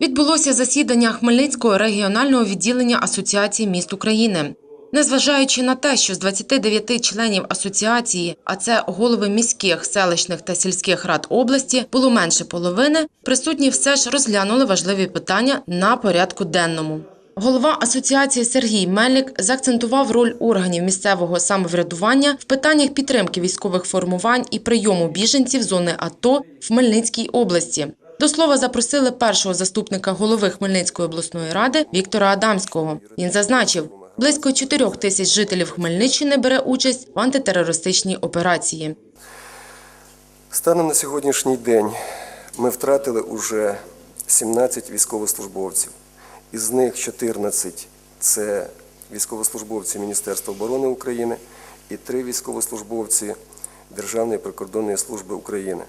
Відбулося засідання Хмельницького регіонального відділення Асоціації міст України. Незважаючи на те, що з 29 членів асоціації, а це голови міських, селищних та сільських рад області, було менше половини, присутні все ж розглянули важливі питання на порядку денному. Голова асоціації Сергій Мельник заакцентував роль органів місцевого самоврядування в питаннях підтримки військових формувань і прийому біженців зони АТО в Хмельницькій області. До слова запросили першого заступника голови Хмельницької обласної ради Віктора Адамського. Він зазначив, близько 4 тисяч жителів Хмельниччини бере участь в антитерористичній операції. Станом на сьогоднішній день ми втратили уже 17 військовослужбовців. Із них 14 – це військовослужбовці Міністерства оборони України і 3 військовослужбовці Державної прикордонної служби України.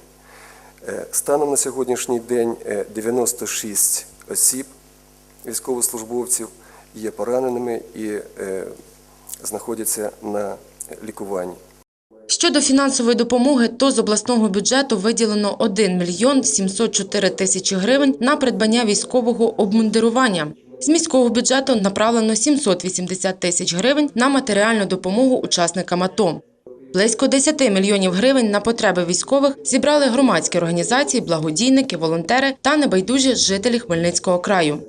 Е, Станом на сьогоднішній день е, 96 осіб військовослужбовців є пораненими і е, знаходяться на лікуванні. Щодо фінансової допомоги, то з обласного бюджету виділено 1 мільйон 704 тисячі гривень на придбання військового обмундирування. З міського бюджету направлено 780 тисяч гривень на матеріальну допомогу учасникам АТО. Близько 10 мільйонів гривень на потреби військових зібрали громадські організації, благодійники, волонтери та небайдужі жителі Хмельницького краю.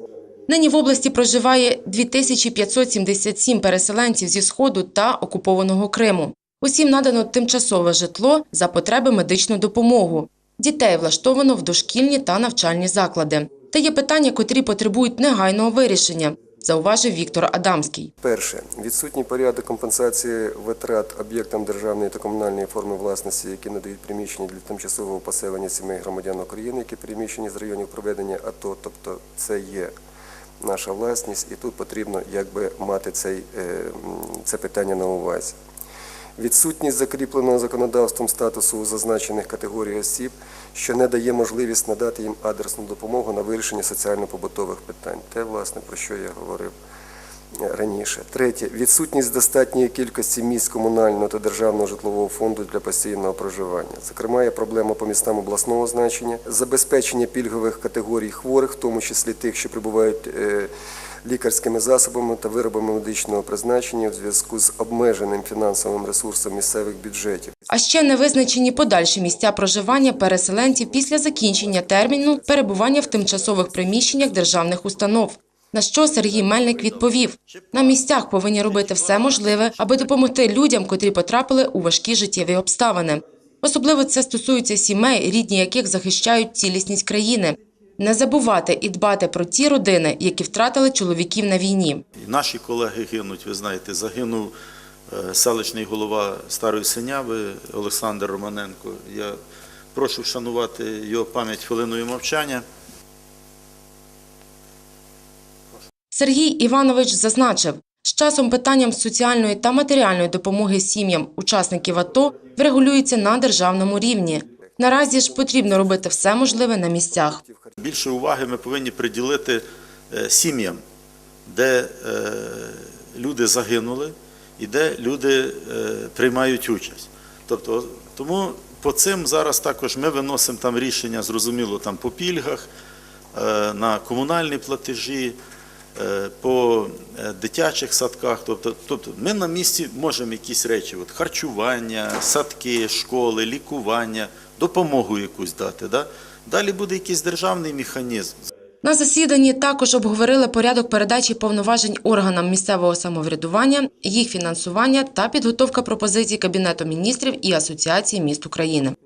Нині в області проживає 2577 переселенців зі Сходу та окупованого Криму. Усім надано тимчасове житло за потреби медичну допомогу. Дітей влаштовано в дошкільні та навчальні заклади. Та є питання, котрі потребують негайного вирішення, зауважив Віктор Адамський. Перше, відсутній порядок компенсації витрат об'єктам державної та комунальної форми власності, які надають приміщення для тимчасового поселення сімей громадян України, які приміщені з районів проведення АТО, тобто це є наша власність, і тут потрібно якби мати цей, е, це питання на увазі. Відсутність закріпленого законодавством статусу у зазначених категорій осіб, що не дає можливість надати їм адресну допомогу на вирішення соціально-побутових питань. Те, власне, про що я говорив е, раніше. Третє. Відсутність достатньої кількості місць комунального та державного житлового фонду для постійного проживання. Зокрема, є проблема по містам обласного значення, забезпечення пільгових категорій хворих, в тому числі тих, що прибувають е, лікарськими засобами та виробами медичного призначення в зв'язку з обмеженим фінансовим ресурсом місцевих бюджетів. А ще не визначені подальші місця проживання переселенців після закінчення терміну перебування в тимчасових приміщеннях державних установ. На що Сергій Мельник відповів: на місцях повинні робити все можливе, аби допомогти людям, котрі потрапили у важкі життєві обставини. Особливо це стосується сімей, рідні яких захищають цілісність країни. Не забувати і дбати про ті родини, які втратили чоловіків на війні. І наші колеги гинуть, ви знаєте, загинув е, селищний голова Старої Синяви Олександр Романенко. Я прошу вшанувати його пам'ять хвилиною мовчання. Сергій Іванович зазначив, з часом питанням соціальної та матеріальної допомоги сім'ям учасників АТО врегулюється на державному рівні. Наразі ж потрібно робити все можливе на місцях. Більше уваги ми повинні приділити е, сім'ям, де е, люди загинули і де люди е, приймають участь. Тобто, тому по цим зараз також ми виносимо там рішення, зрозуміло, там по пільгах, на комунальні платежі, по е, дитячих садках. Тобто, тобто ми на місці можемо якісь речі, от харчування, садки, школи, лікування, допомогу якусь дати. Да? Далі буде якийсь державний механізм. На засіданні також обговорили порядок передачі повноважень органам місцевого самоврядування, їх фінансування та підготовка пропозицій Кабінету міністрів і Асоціації міст України.